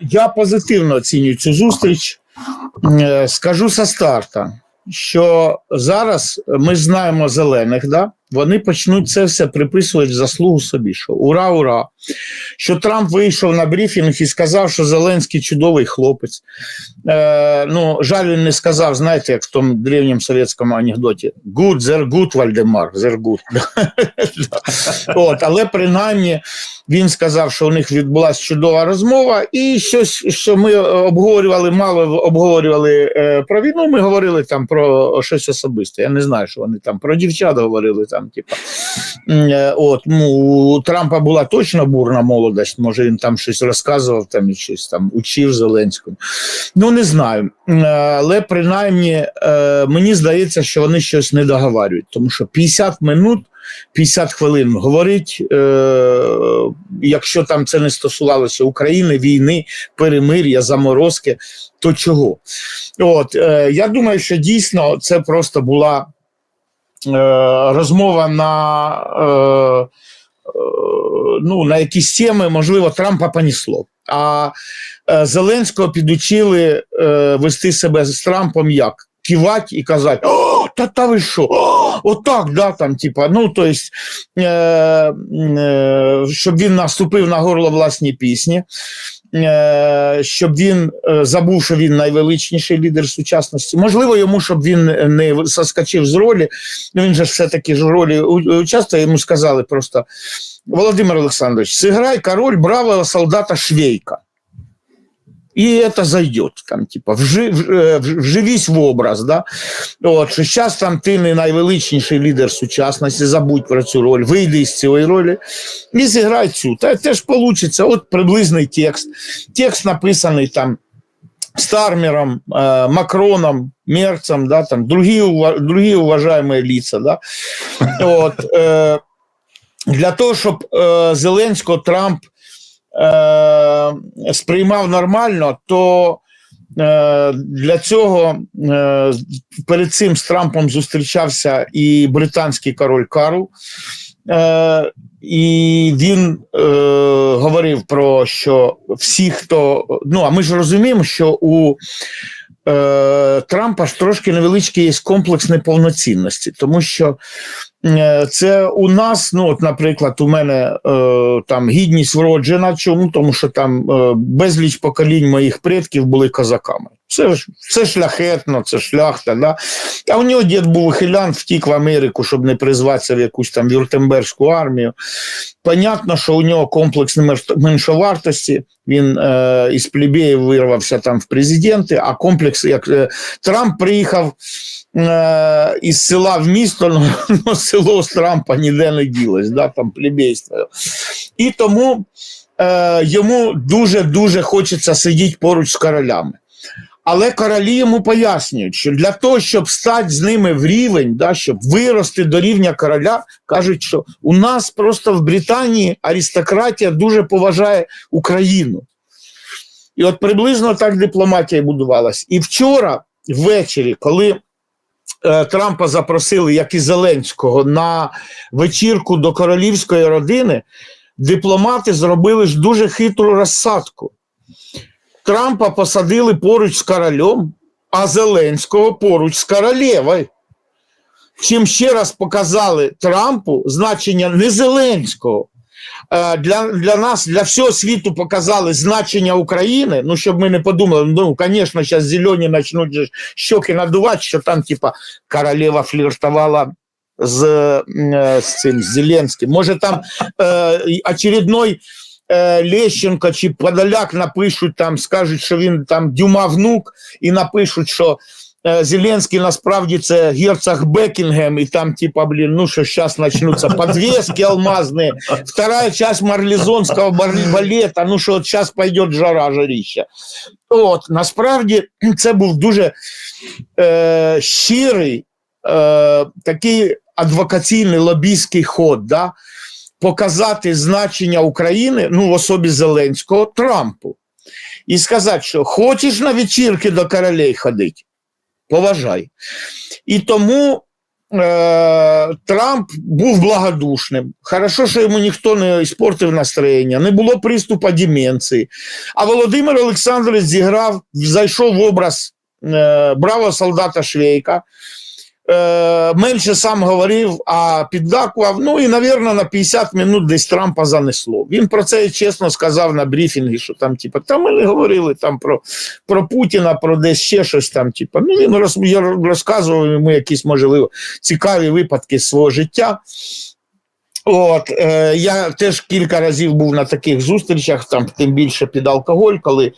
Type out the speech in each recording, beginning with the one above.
Я позитивно оцінюю цю зустріч. Е, Скажу со старта, що зараз ми знаємо зелених, да? Вони почнуть це все приписувати заслугу собі. Що ура, ура! Що Трамп вийшов на брифінг і сказав, що Зеленський чудовий хлопець. Е, ну, жаль, він не сказав, знаєте, як в тому древньому совєтському анекдоті: Good, they're good, Вальдемар, they're good. Але принаймні він сказав, що у них відбулася чудова розмова, і щось, що ми обговорювали, мало обговорювали е, про війну. Ми говорили там про щось особисте. Я не знаю, що вони там про дівчат говорили. Там, типа. Е, От, ну, у Трампа була точно бурна молодость. Може, він там щось розказував, там і щось там учив Зеленському. Ну, не знаю. Е, Але принаймні е, мені здається, що вони щось не договарюють, тому що 50 минут. 50 хвилин говорить, е, якщо там це не стосувалося України, війни, перемир'я, заморозки, то чого? От, е, я думаю, що дійсно це просто була розмова на, е, е, ну, на якісь теми, можливо, Трампа понісло. А е, Зеленського підучили е, вести себе з Трампом як? Кивати і казати, о, та та ви що? Отак, да, там, типа, ну, то есть, е, е, щоб він наступив на горло власній пісні, е, щоб він е, забув, що він найвеличніший лідер сучасності. Можливо, йому, щоб він не соскочив з ролі, ну, він же ж все-таки ж ролі участвує, йому сказали просто, Володимир Олександрович, зіграй король бравого солдата Швейка. И это зайдет, там, типа, вжи, в- е, в- вживись в образ, да? От, що зараз там ти не найвеличніший лідер сучасності, забудь про цю роль, вийди з цієї ролі і зіграй цю. Та теж вийде, от приблизний текст. Текст написаний там Стармером, е, Макроном, Мерцем, да, там, другі, ува- другі уважаемые лица. Да? От, е, для того, щоб е, Зеленського Трамп е, сприймав нормально, то е, для цього е, перед цим з Трампом зустрічався і британський король Карл. І він говорив про що всі, хто. Ну, а ми ж розуміємо, що у Трампа ж трошки невеличкий є комплекс неповноцінності, тому що це у нас, ну, от, наприклад, у мене е, там гідність вроджена. Чому? Тому що там е, безліч поколінь моїх предків були козаками. Це це шляхетно, це шляхта. Да? А у нього дід був хилян, втік в Америку, щоб не призватися в якусь там Вюртемберзьку армію. Понятно, що у нього комплекс меншовартості. Він е, із плебеїв вирвався там в президенти, а комплекс, як е, Трамп приїхав із села в місто, ну село з Трампа ніде не ділось, да, там плебейство. І тому е, йому дуже-дуже хочеться сидіти поруч з королями. Але королі йому пояснюють, що для того, щоб стати з ними в рівень, да, щоб вирости до рівня короля, кажуть, що у нас просто в Британії аристократія дуже поважає Україну. І от приблизно так дипломатія будувалась. І вчора ввечері, коли Трампа запросили, як і Зеленського, на вечірку до королівської родини, дипломати зробили ж дуже хитру розсадку. Трампа посадили поруч з королем, а Зеленського поруч з королевою. Чим ще раз показали Трампу значення не Зеленського. Е, Для, для нас, для всього світу показали значення України. Ну, щоб ми не подумали, ну, звісно, зараз зелені почнуть щоки надувати, що там, типа, королева фліртувала з, е, з цим з Зеленським. Може, там е, очередной е, Лещенко чи Подоляк напишуть там, скажуть, що він там Дюма внук, і напишуть, що Зеленський насправді це герцог Бекінгем, і там, типа, блін, ну що зараз почнуться подвески алмазні, вторая часть марлезонського бар- балета, ну що зараз пойде жара, жаріща. От, насправді це був дуже е, щирий, е, такий адвокаційний лобійський ход, да? показати значення України, ну, в особі Зеленського, Трампу. І сказати, що хочеш на вечірки до королей ходити, поважай. І тому е, Трамп був благодушним. Хорошо, що йому ніхто не іспортив настроєння, не було приступу деменції. А Володимир Олександрович зіграв, зайшов в образ е, бравого солдата Швейка. Е, менше сам говорив, а піддакував. Ну і, навірно, на 50 минут десь Трампа занесло. Він про це чесно сказав на брифінгі, що там, типу, там ми не говорили там про, про Путіна, про десь ще щось там. Типу. Ну, він роз, розказував йому якісь, можливо, цікаві випадки свого життя. От, е, я теж кілька разів був на таких зустрічах, там тим більше під алкоголь, коли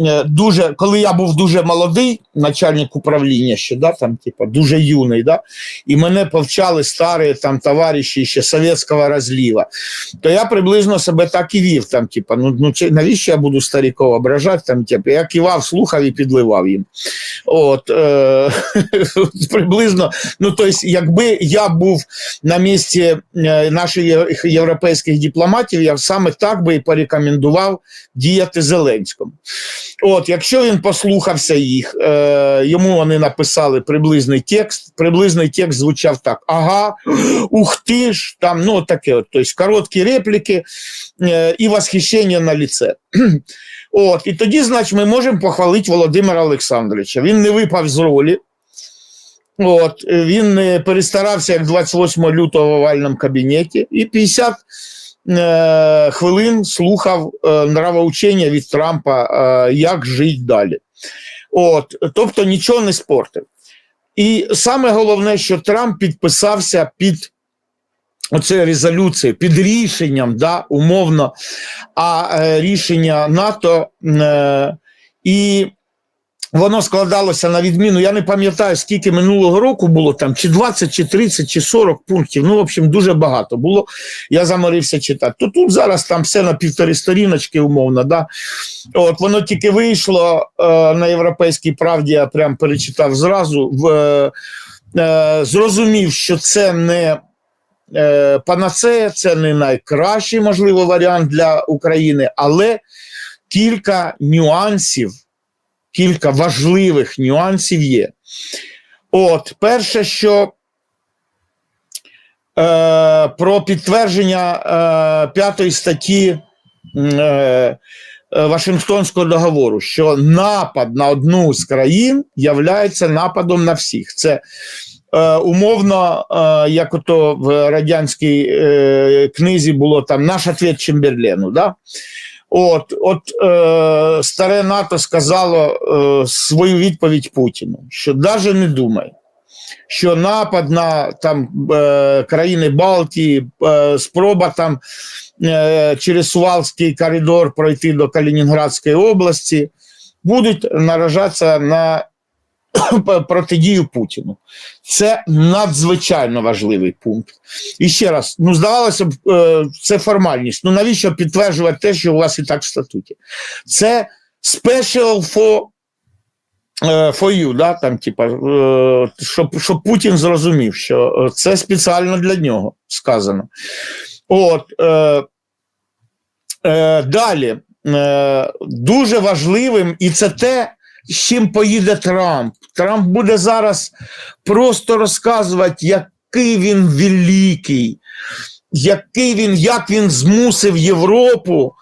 е, дуже, коли я був дуже молодий, начальник управління ще, да, там, типу, дуже юний, да, і мене повчали старі там товариші ще совєтського розліва, то я приблизно себе так і вів. Там, типу, ну, ну чи- навіщо я буду старіков ображати? Там, типу, я кивав, слухав і підливав їм. От, е, приблизно, ну, тобто, якби я був на місці е, наших європейських дипломатів, я саме так би і порекомендував діяти Зеленському. От, якщо він послухався їх, е, йому вони написали приблизний текст. Приблизний текст звучав так: ага, ух ти ж, там, ну таке, от, тобто короткі репліки е, і восхищення на лице. От, і тоді, значить, ми можемо похвалити Володимира Олександровича. Він не випав з ролі. От, е, він перестарався як 28 лютого в овальному кабінеті і 50 е, хвилин слухав е, нравоучення від Трампа, е, як жити далі. От, тобто нічого не спортив. І саме головне, що Трамп підписався під оце резолюцію, під рішенням, да, умовно, а е, рішення НАТО. Е, і воно складалося на відміну. Я не пам'ятаю, скільки минулого року було там, чи 20, чи 30, чи 40 пунктів. Ну, в общем, дуже багато було. Я заморився читати. То тут зараз там все на півтори сторіночки, умовно. Да? От воно тільки вийшло е, на європейській правді, я прям перечитав зразу. В, е, зрозумів, що це не е, панацея, це не найкращий можливо варіант для України, але кілька нюансів кілька важливих нюансів є. От, перше, що е, про підтвердження е, п'ятої статті е, е, Вашингтонського договору, що напад на одну з країн являється нападом на всіх. Це е, умовно, е, як ото в радянській е, книзі було там наш ответ Чемберлену. Да? От, от е, старе НАТО сказало е, свою відповідь Путіну, що навіть не думай, що напад на там, е, країни Балтії, е, спроба там е, через Сувалський коридор пройти до Калінінградської області, будуть наражатися на протидію Путіну. Це надзвичайно важливий пункт. І ще раз, ну здавалося б, е, це формальність. Ну навіщо підтверджувати те, що у вас і так в статуті? Це special for, е, for you, да? там, типа, е, щоб, щоб Путін зрозумів, що це спеціально для нього сказано. От, е, е, далі, е, дуже важливим, і це те, з чим поїде Трамп. Трамп буде зараз просто розказувати, який він великий, який він, як він змусив Європу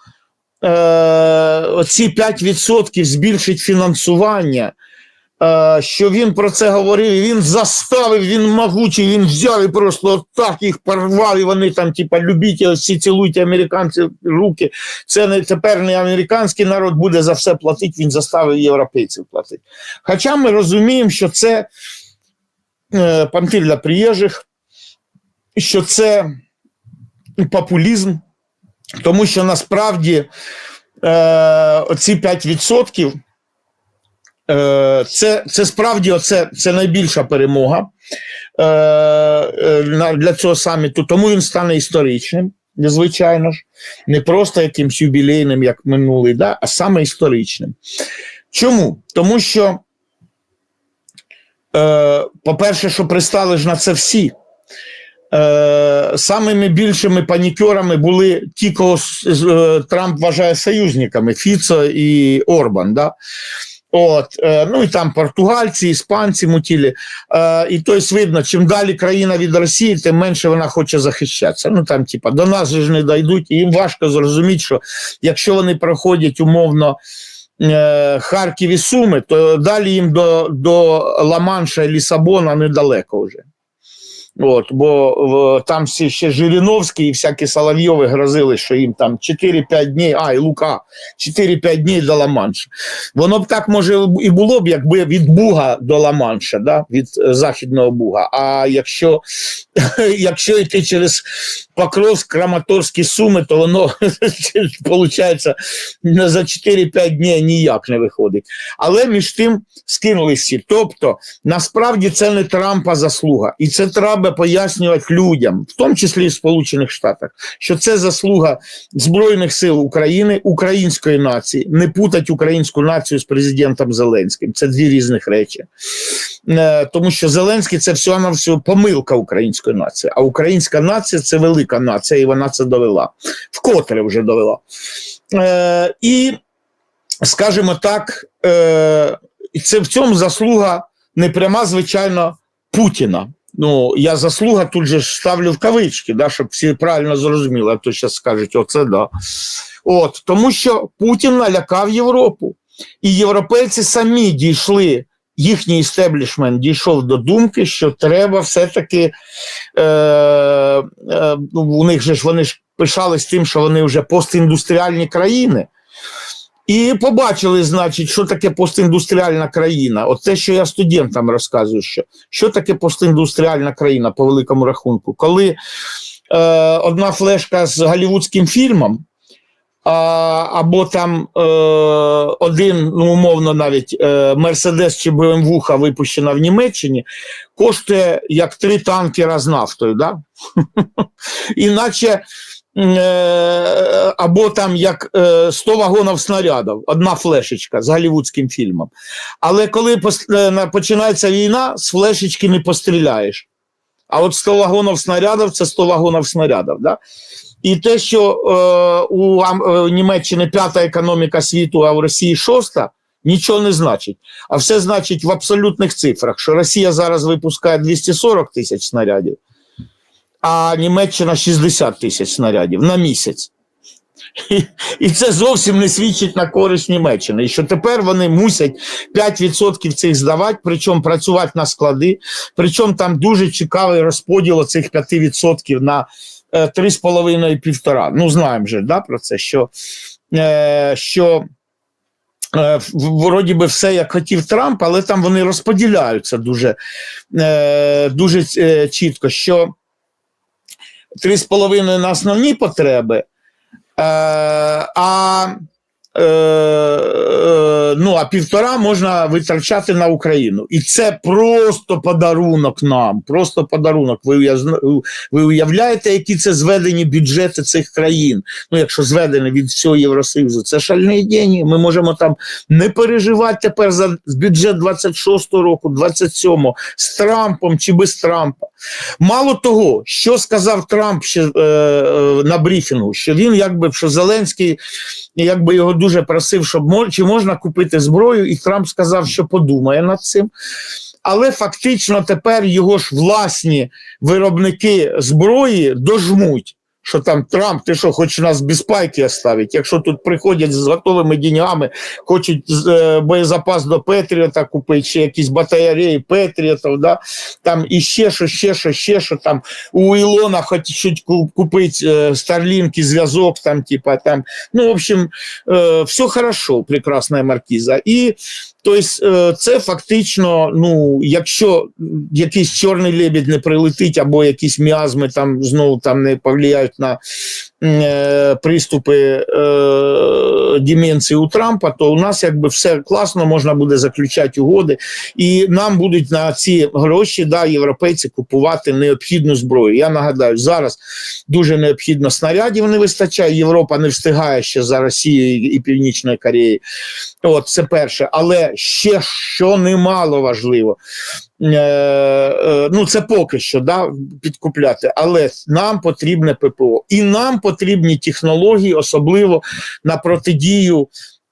е, ці 5% збільшити фінансування. Е, що він про це говорив, він заставив, він могучий, він взяв і просто так їх порвав, і вони там, типа, любіть, всі цілуйте американці руки. Це не тепер не американський народ буде за все платити, він заставив європейців платити. Хоча ми розуміємо, що це е, пантиль для приїжджих, що це популізм, тому що насправді е, оці 5% Е, Це, це справді оце, це найбільша перемога е, е, для цього саміту, тому він стане історичним, звичайно ж, не просто якимсь юбілейним, як минулий, да, а саме історичним. Чому? Тому що, е, по-перше, що пристали ж на це всі. Е, самими більшими панікерами були ті, кого е, Трамп вважає союзниками Фіцо і Орбан. Да? От, е, ну і там португальці, іспанці мутілі. Е, і тобто видно, чим далі країна від Росії, тим менше вона хоче захищатися. Ну там, типа, до нас же ж не дійдуть, і їм важко зрозуміти, що якщо вони проходять умовно е, Харків і Суми, то далі їм до, до Ла-Манша і Лісабона недалеко вже. От, бо в, там всі ще Жириновський і всякі Соловйови грозили, що їм там 4-5 днів, а, і Лука, 4-5 днів до Ла-Манша. Воно б так може і було б, якби від Буга до Ла-Манша, да? від е, Західного Буга. А якщо, якщо йти через Покровськ, Краматорські Суми, то воно виходить за 4-5 днів ніяк не виходить. Але між тим скинулись всі. Тобто, насправді це не Трампа заслуга, і це треба пояснювати людям, в тому числі і в Сполучених Штатах, що це заслуга Збройних сил України, української нації. Не путать українську націю з президентом Зеленським. Це дві різних речі. Е, Тому що Зеленський це всього на всього помилка української нації. А українська нація це велика нація, і вона це довела. Вкотре вже довела. Е, І, скажімо так, е, це в цьому заслуга не пряма, звичайно, Путіна. Ну, я заслуга тут же ставлю в кавички, да, щоб всі правильно зрозуміли, а то зараз скажуть, оце да. От, тому що Путін налякав Європу. І європейці самі дійшли, їхній істеблішмент дійшов до думки, що треба все-таки е, е, ну, у них же ж вони ж пишались тим, що вони вже постіндустріальні країни. І побачили, значить, що таке постіндустріальна країна. От те, що я студентам розказую, що, що таке постіндустріальна країна по великому рахунку. Коли е, одна флешка з голівудським фільмом, а, або там е, один, ну умовно, навіть е, Мерседес чи БМВ випущена в Німеччині, коштує як три танкера з нафтою. Да? Іначе або там як е, 100 вагонів снарядів, одна флешечка з голівудським фільмом. Але коли е, на- починається війна, з флешечки не постріляєш. А от 100 вагонів снарядів це 100 вагонів снарядів. Да? І те, що е, у е, Німеччини п'ята економіка світу, а в Росії шоста, нічого не значить. А все значить в абсолютних цифрах, що Росія зараз випускає 240 тисяч снарядів, а Німеччина 60 тисяч снарядів на місяць. І, і це зовсім не свідчить на користь Німеччини. І що тепер вони мусять 5% цих здавати, причому працювати на склади. Причому там дуже цікавий розподіл цих 5% на е, 3,5 і півтора. Ну, знаємо вже да, про це, що, е, що е, вроді би все як хотів Трамп, але там вони розподіляються дуже, е, дуже е, чітко, що 3,5 на основні потреби, Е, а, ну, а півтора можна витрачати на Україну. І це просто подарунок нам. Просто подарунок. Ви, ви уявляєте, які це зведені бюджети цих країн? Ну, якщо зведені від всього Євросоюзу, це шальні деньги. Ми можемо там не переживати тепер за бюджет 26-го року, 27-го, з Трампом чи без Трампа. Мало того, що сказав Трамп ще е, е, на брифінгу, що він якби що Зеленський якби його дуже просив, щоб мож, чи можна купити зброю, і Трамп сказав, що подумає над цим. Але фактично тепер його ж власні виробники зброї дожмуть. Що там Трамп, ти що, хочеш нас без пайки оставити? Якщо тут приходять з готовими деньгами, хочуть е, боєзапас до Петріота купити, ще якісь батареї Петріотів, да? там і ще що, ще що, ще що там у Ілона хочуть купити е, Старлінки, зв'язок, там, типа там. Ну, в общем, е, все хорошо, прекрасна маркіза. І тобто, е, це фактично, ну, якщо якийсь чорний лебідь не прилетить, або якісь міазми там знову там не повлияють на приступи е, у Трампа, то у нас якби все класно, можна буде заключати угоди, і нам будуть на ці гроші да, європейці купувати необхідну зброю. Я нагадаю, зараз дуже необхідно снарядів не вистачає. Європа не встигає ще за Росією і Північною Кореєю. От це перше, але ще що немало важливо. Е, е, ну це поки що да, підкупляти, але нам потрібне ППО, і нам потрібні технології, особливо на протидію.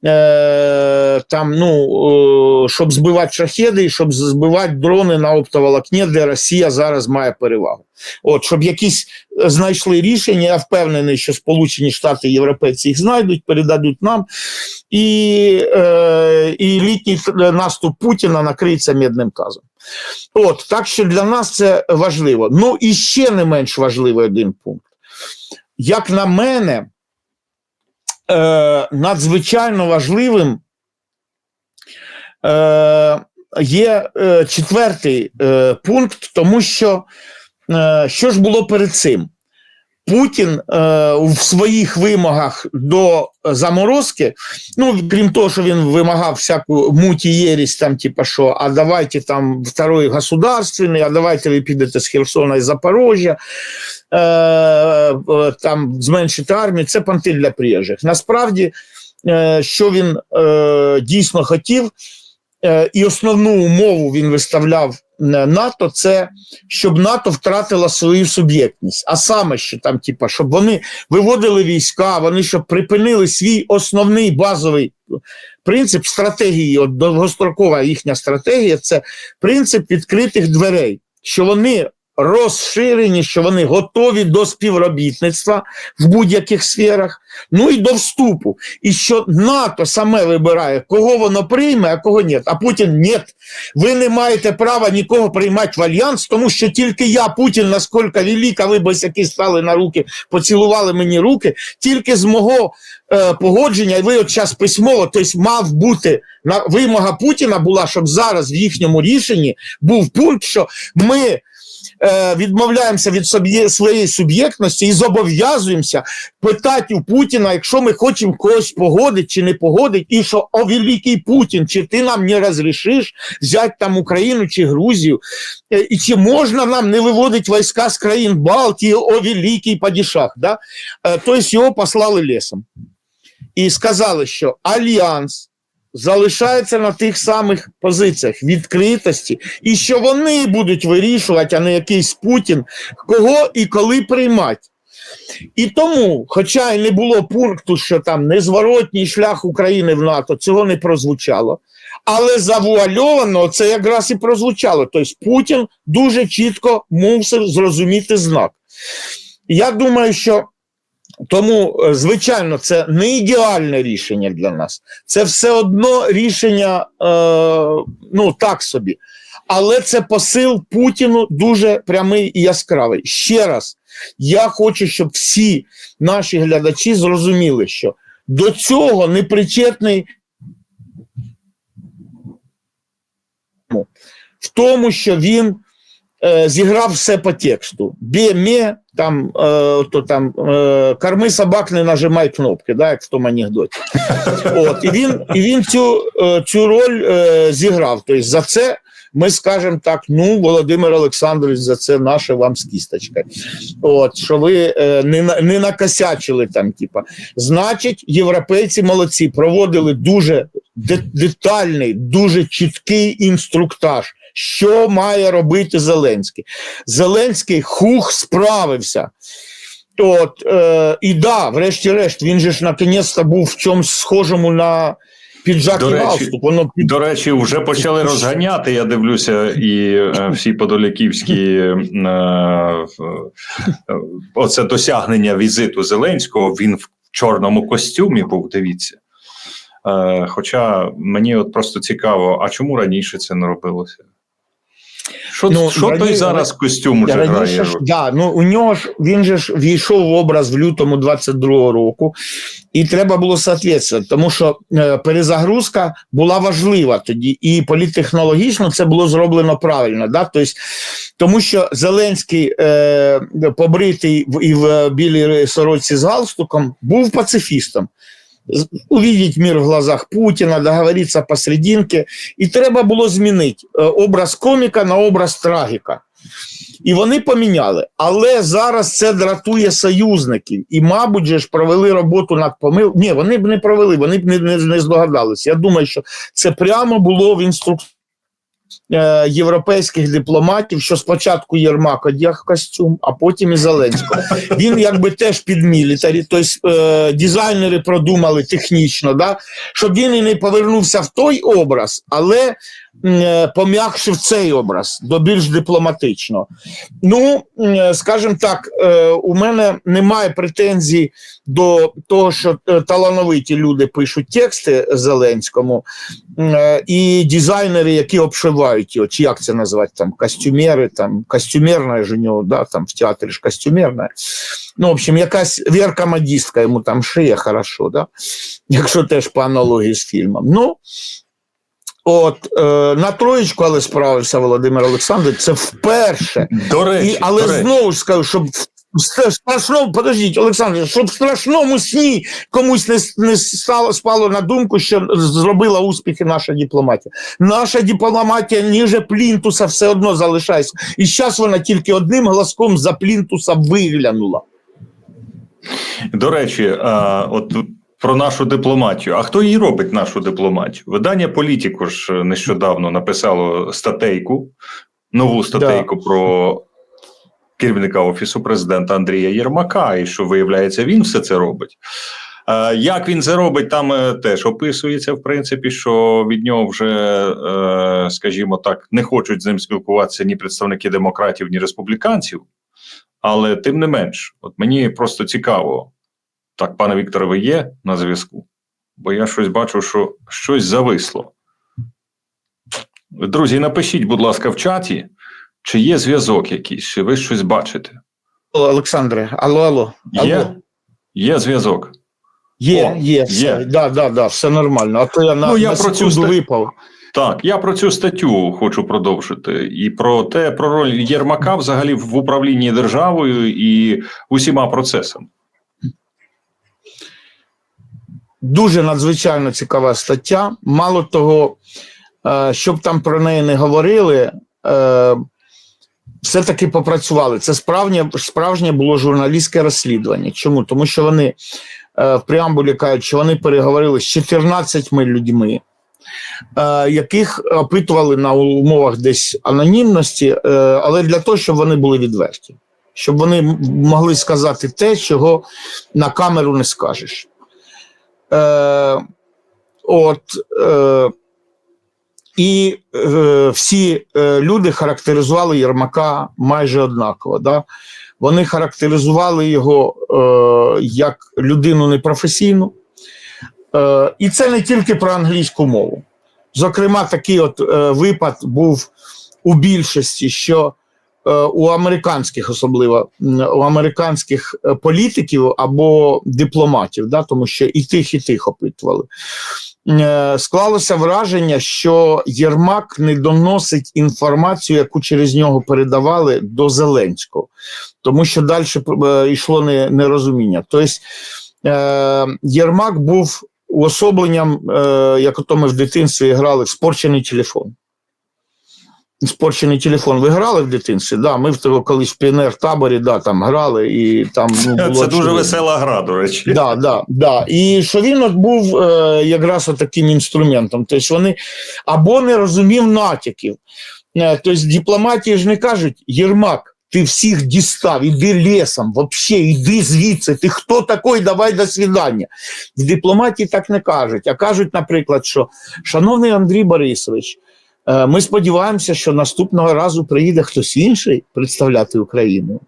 Е, там, ну, щоб збивати шахеди і щоб збивати дрони на оптоволокні, де Росія зараз має перевагу. От, щоб якісь знайшли рішення, я впевнений, що Сполучені Штати Європейці їх знайдуть, передадуть нам, і, і літній наступ Путіна накриється медним тазом. От, так що для нас це важливо. Ну і ще не менш важливий один пункт. Як на мене, е, надзвичайно важливим е, є е, четвертий е, пункт, тому що е, що ж було перед цим? Путін е, в своїх вимогах до заморозки, ну крім того, що він вимагав всяку муті єрість, там, типа що, а давайте там второй государственний, а давайте ви підете з Херсона і Запорожжя, е, е, там зменшити армію, це понти для приїжджих. Насправді, е, що він е, дійсно хотів, і основну умову він виставляв е, НАТО, це щоб НАТО втратила свою суб'єктність. А саме, що там, типа, щоб вони виводили війська, вони щоб припинили свій основний базовий принцип стратегії, от довгострокова їхня стратегія це принцип відкритих дверей, що вони розширені, що вони готові до співробітництва в будь-яких сферах, ну і до вступу. І що НАТО саме вибирає, кого воно прийме, а кого ні. А Путін ні. Ви не маєте права нікого приймати в альянс, тому що тільки я, Путін, наскільки велика, ви босяки стали на руки, поцілували мені руки, тільки з мого е, погодження, і ви от час письмово, тобто мав бути на вимога Путіна була, щоб зараз в їхньому рішенні був пункт, що ми. Е, Відмовляємося від собі, своєї суб'єктності і зобов'язуємося питати у Путіна, якщо ми хочемо когось погодити чи не погодити, і що о великий Путін, чи ти нам не розрішиш взяти там Україну чи Грузію, Е, і чи можна нам не виводити війська з країн Балтії, о великий падішах, да? Тобто його послали лісом і сказали, що альянс залишається на тих самих позиціях відкритості, і що вони будуть вирішувати, а не якийсь Путін, кого і коли приймати. І тому, хоча й не було пункту, що там незворотній шлях України в НАТО, цього не прозвучало. Але завуальовано це якраз і прозвучало. Тобто Путін дуже чітко мусив зрозуміти знак. Я думаю, що тому, е, звичайно, це не ідеальне рішення для нас. Це все одно рішення, е, ну так собі. Але це посил Путіну дуже прямий і яскравий. Ще раз, я хочу, щоб всі наші глядачі зрозуміли, що до цього не причетний в тому, що він е, зіграв все по тексту. Бє-ме, там, е, то, там е, корми собак, не нажимай кнопки, да, як в тому анекдоті. От, і він, і він цю, е, цю роль е, зіграв. Тобто за це ми скажемо так: ну, Володимир Олександрович, за це наша вам скісточка. От, що ви е, не, не накосячили там, типа. Значить, європейці молодці проводили дуже детальний, дуже чіткий інструктаж, що має робити Зеленський. Зеленський хух справився. От, е, і да, врешті-решт, він же ж наконець-то був в чомусь схожому на піджак До і речі, галстук. Воно під... До речі, вже почали розганяти. Я дивлюся, і е, всі подоляківські е, е, оце досягнення візиту Зеленського. Він в чорному костюмі був. Дивіться. Е, хоча мені от просто цікаво, а чому раніше це не робилося? Що, Ну, що той зараз костюм уже Раніше грає? ж, да, ну, у нього ж він же ж війшов в образ в лютому 22-го року, і треба було соответствувати, тому що е, перезагрузка була важлива тоді, і політтехнологічно це було зроблено правильно. Да? Тобто, тому що Зеленський, е, побритий в- і в білій сорочці з галстуком, був пацифістом. Увидеть мир в глазах Путіна, договоритися посерединки, і треба було змінити е, образ коміка на образ трагіка. І вони поміняли. Але зараз це дратує союзників. І, мабуть, же ж провели роботу над помилкою. Ні, вони б не провели, вони б не, не, не здогадалися. Я думаю, що це прямо було в інструкції. Е, європейських дипломатів, що спочатку Єрмак одяг костюм, а потім і Зеленського. Він якби теж під мілітарі, тобто е, дизайнери продумали технічно, да, щоб він і не повернувся в той образ, але пом'якшив цей образ до більш дипломатичного. Ну, скажімо так, е, у мене немає претензій до того, що е, талановиті люди пишуть тексти Зеленському, е, і дизайнери, які обшивають його, чи як це назвати, там, костюмери, там, костюмерна ж у нього, да, там, в театрі ж костюмерна. Ну, в общем, якась Вірка модістка йому там шиє хорошо, да? якщо теж по аналогії з фільмом. Ну, от, е, на троєчку, але справився Володимир Олександрович, це вперше. До речі, І, але до речі. знову ж скажу, щоб в страшному, подождіть, Олександр, щоб в страшному сні комусь не, не стало, спало на думку, що зробила успіхи наша дипломатія. Наша дипломатія ніже плінтуса все одно залишається. І зараз вона тільки одним глазком за плінтуса виглянула. До речі, а, от тут про нашу дипломатію. А хто її робить, нашу дипломатію? Видання Політіку ж нещодавно написало статейку, нову статейку про керівника Офісу президента Андрія Єрмака, і що виявляється, він все це робить. Е, Як він це робить, там е, теж описується, в принципі, що від нього вже, е, скажімо так, не хочуть з ним спілкуватися ні представники демократів, ні республіканців. Але тим не менш, от мені просто цікаво, так, пане Вікторе, ви є на зв'язку? Бо я щось бачу, що щось зависло. Друзі, напишіть, будь ласка, в чаті, чи є зв'язок якийсь, чи ви щось бачите. Алло, Олександре, алло, алло. алло. Є? Є зв'язок. Є, О, є, все. є. Да, да, да, все нормально. А то я на, Ну, я на про цю випав. Так, я про цю статтю хочу продовжити. І про те, про роль Єрмака взагалі в управлінні державою і усіма процесами. Дуже надзвичайно цікава стаття. Мало того, е, щоб там про неї не говорили, е, все-таки попрацювали. Це справжнє, справжнє було журналістське розслідування. Чому? Тому що вони е, в преамбулі кажуть, що вони переговорили з 14 людьми, яких опитували на умовах десь анонімності, але для того, щоб вони були відверті, щоб вони могли сказати те, чого на камеру не скажеш. Е, от, е, і е, всі е, люди характеризували Єрмака майже однаково. Да? Вони характеризували його е, як людину непрофесійну. Е, і це не тільки про англійську мову. Зокрема, такий от е, випад був у більшості, що у американських, особливо у американських е, політиків або дипломатів, да, тому що і тих, і тих опитували. Е, Склалося враження, що Єрмак не доносить інформацію, яку через нього передавали до Зеленського, тому що далі е, йшло нерозуміння. Тобто е, Єрмак був уособленням, е, як ото ми в дитинстві грали, в спорчений телефон. Спорчений телефон. Ви грали в дитинстві? Да, ми в того колись в піонер-таборі да, там грали, і там ну, було Це дуже весела гра, до речі. Да, да, да. І що він от був е, якраз от таким інструментом. Тобто вони або не розумів натяків. Е, тобто дипломатії ж не кажуть, Єрмак, ти всіх дістав, іди лісом, вообще, іди звідси, ти хто такий, давай до свідання. В дипломатії так не кажуть, а кажуть, наприклад, що шановний Андрій Борисович, ми сподіваємося, що наступного разу приїде хтось інший представляти Україну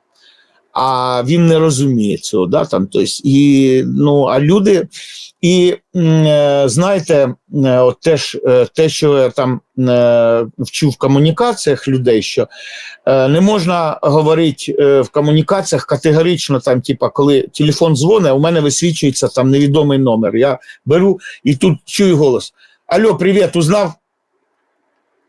а він не розуміє цього. Да, там, тобто, і, ну, а люди, і е, знаєте, е, от теж е, те, що я там е, вчу в комунікаціях людей, що е, не можна говорити е, в комунікаціях категорично, там, типа, коли телефон дзвонить, у мене висвічується там невідомий номер. Я беру і тут чую голос: Алло, привіт, узнав?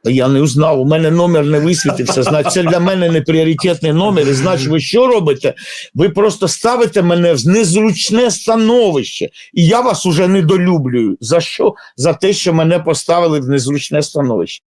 Я не узнав, у мене номер не висвітився. Значить, це для мене не пріоритетний номер. І значить, ви що робите? Ви просто ставите мене в незручне становище, і я вас уже недолюблюю. За що? За те, що мене поставили в незручне становище.